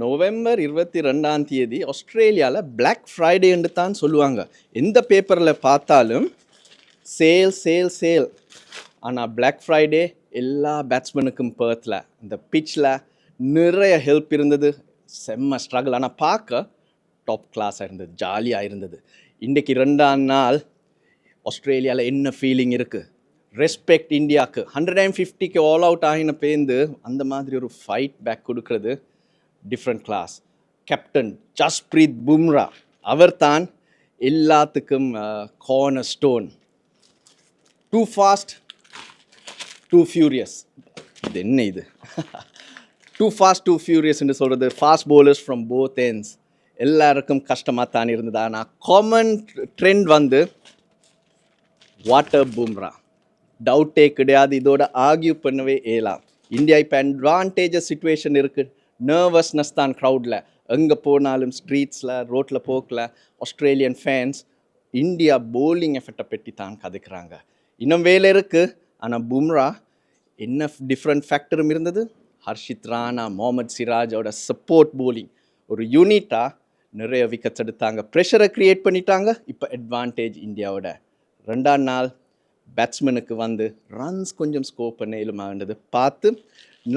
November இருபத்தி ரெண்டாம் தேதி ஆஸ்திரேலியாவில் பிளாக் ஃப்ரைடேன்னு தான் சொல்லுவாங்க. எந்த பேப்பரில் பார்த்தாலும் சேல் சேல் சேல் ஆனால் பிளாக் ஃப்ரைடே எல்லா பேட்ஸ்மேனுக்கும் பேர்த்தில் இந்த பிச்சில் நிறைய ஹெல்ப் இருந்தது. செம்ம ஸ்ட்ரகிள் ஆனால் பார்க்க டாப் கிளாஸாக இருந்தது ஜாலியாக இருந்தது. இன்றைக்கு ரெண்டாம் நாள் ஆஸ்திரேலியாவில் என்ன ஃபீலிங் இருக்குது ரெஸ்பெக்ட் இந்தியாவுக்கு ஹண்ட்ரட் அண்ட் ஃபிஃப்டிக்கு ஆல் அவுட் ஆகின பேருந்து அந்த மாதிரி ஒரு ஃபைட் பேக் கொடுக்குறது. Different class captain Jasprit Bumrah அவர் தான் எல்லாத்துக்கும் cornerstone too fast too furious இது என்ன இது? டூ ஃபாஸ்ட் டூ ஃபியூரியஸ்ன்னு சொல்கிறது fast bowlers from both ends. எல்லாருக்கும் கஷ்டமாக தான் இருந்தது. ஆனால் காமன் ட்ரெண்ட் வந்து வாட்டர் பூம்ரா டவுட்டே கிடையாது. இதோட ஆர்கியூ பண்ணவே ஏலாம் இந்தியா இப்போ அட்வான்டேஜஸ் சுச்சுவேஷன் இருக்குது நர்வஸ்னஸ் தான் க்ரௌடில் எங்கே போனாலும் ஸ்ட்ரீட்ஸில் ரோட்டில் போக்கில் ஆஸ்திரேலியன் ஃபேன்ஸ் இந்தியா போலிங் எஃபெக்டை பற்றி தான் கதைக்கிறாங்க. இன்னும் வேலை இருக்குது ஆனால் பும்ரா என்ன டிஃப்ரெண்ட் ஃபேக்டரும் இருந்தது? ஹர்ஷித் ராணா முகமது சிராஜோட சப்போர்ட் போலிங் ஒரு யூனிட்டாக நிறைய விக்கெட்ஸ் எடுத்தாங்க. ப்ரெஷரை க்ரியேட் பண்ணிட்டாங்க. இப்போ அட்வான்டேஜ் இந்தியாவோட. ரெண்டாம் நாள் பேட்ஸ்மேனுக்கு வந்து ரன்ஸ் கொஞ்சம் ஸ்கோர் பண்ண இயலுமாண்டது பார்த்து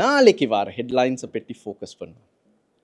நாளைக்கு வர ஹெட்லைன்ஸை பற்றி ஃபோக்கஸ் பண்ணுவோம்.